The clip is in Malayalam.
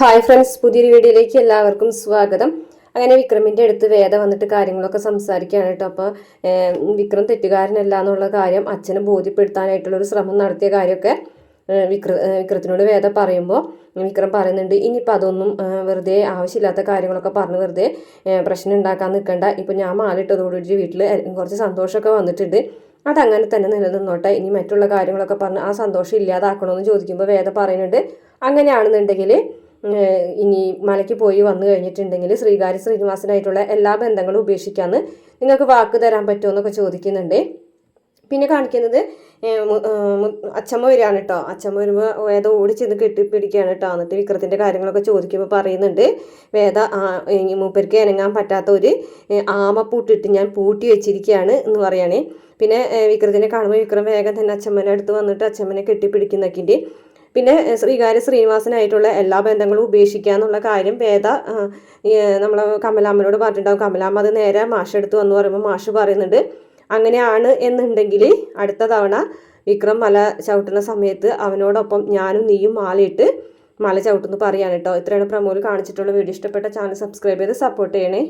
ഹായ് ഫ്രണ്ട്സ് പുതിയൊരു വീഡിയോയിലേക്ക് എല്ലാവർക്കും സ്വാഗതം. അങ്ങനെ വിക്രമിന്റെ അടുത്ത് വേദ വന്നിട്ട് കാര്യങ്ങളൊക്കെ സംസാരിക്കുകയാണ് കേട്ടോ. അപ്പോൾ വിക്രം തെറ്റുകാരനല്ല എന്നുള്ള കാര്യം അച്ഛനെ ബോധ്യപ്പെടുത്താനായിട്ടുള്ളൊരു ശ്രമം നടത്തിയ കാര്യമൊക്കെ വിക്ര വിക്രത്തിനോട് വേദ പറയുമ്പോൾ വിക്രം പറയുന്നുണ്ട് ഇനിയിപ്പോൾ അതൊന്നും വെറുതെ ആവശ്യമില്ലാത്ത കാര്യങ്ങളൊക്കെ പറഞ്ഞ് വെറുതെ പ്രശ്നം ഉണ്ടാക്കാൻ നിൽക്കണ്ട. ഇപ്പോൾ ഞാൻ മാലിട്ടതോടുകൂടി വീട്ടിൽ കുറച്ച് സന്തോഷമൊക്കെ വന്നിട്ടുണ്ട്. അതങ്ങനെ തന്നെ നിലനിന്നോട്ടെ. ഇനി മറ്റുള്ള കാര്യങ്ങളൊക്കെ പറഞ്ഞ് ആ സന്തോഷം ഇല്ലാതാക്കണമെന്ന് ചോദിക്കുമ്പോൾ വേദ പറയുന്നുണ്ട് അങ്ങനെയാണെന്നുണ്ടെങ്കിൽ ഇനി മലയ്ക്ക് പോയി വന്നു കഴിഞ്ഞിട്ടുണ്ടെങ്കിൽ ശ്രീകാര്യ ശ്രീനിവാസനായിട്ടുള്ള എല്ലാ ബന്ധങ്ങളും ഉപേക്ഷിക്കാമെന്ന് നിങ്ങൾക്ക് വാക്ക് തരാൻ പറ്റുമോ എന്നൊക്കെ ചോദിക്കുന്നുണ്ട്. പിന്നെ കാണിക്കുന്നത് അച്ചമ്മ വരികയാണ് കേട്ടോ അച്ചമ്മ വരുമ്പോൾ വേദ ഓടി ചെന്ന് കെട്ടിപ്പിടിക്കുകയാണ് കേട്ടോ എന്നിട്ട് വിക്രത്തിന്റെ കാര്യങ്ങളൊക്കെ ചോദിക്കുമ്പോൾ പറയുന്നുണ്ട് വേദ മൂപ്പർക്ക് ഇനങ്ങാൻ പറ്റാത്ത ഒരു ആമപ്പൂട്ടിട്ട് ഞാൻ പൂട്ടി വെച്ചിരിക്കുകയാണ് എന്ന് പറയുകയാണേ പിന്നെ വിക്രത്തിനെ കാണുമ്പോൾ വിക്രം വേഗം തന്നെ അച്ചമ്മനെ അടുത്ത് വന്നിട്ട് അച്ചമ്മനെ കെട്ടിപ്പിടിക്കുന്നൊക്കെ പിന്നെ ശ്രീകാര്യ ശ്രീനിവാസനായിട്ടുള്ള എല്ലാ ബന്ധങ്ങളും ഉപേക്ഷിക്കുക എന്നുള്ള കാര്യം വേദ നമ്മൾ കമലാമ്മനോട് പറഞ്ഞിട്ടുണ്ടാവും. കമലാമ്മ അത് നേരെ മാഷ് എടുത്തു എന്ന് പറയുമ്പോൾ മാഷ് പറയുന്നുണ്ട് അങ്ങനെയാണ് എന്നുണ്ടെങ്കിൽ അടുത്ത തവണ വിക്രം മല ചവിട്ടുന്ന സമയത്ത് അവനോടൊപ്പം ഞാനും നീയും മാലയിട്ട് മല ചവിട്ടുന്നു പറയാൻ കേട്ടോ ഇത്രയാണ് പ്രമോൽ കാണിച്ചിട്ടുള്ള വീഡിയോ. ഇഷ്ടപ്പെട്ട ചാനൽ സബ്സ്ക്രൈബ് ചെയ്ത് സപ്പോർട്ട് ചെയ്യണേ.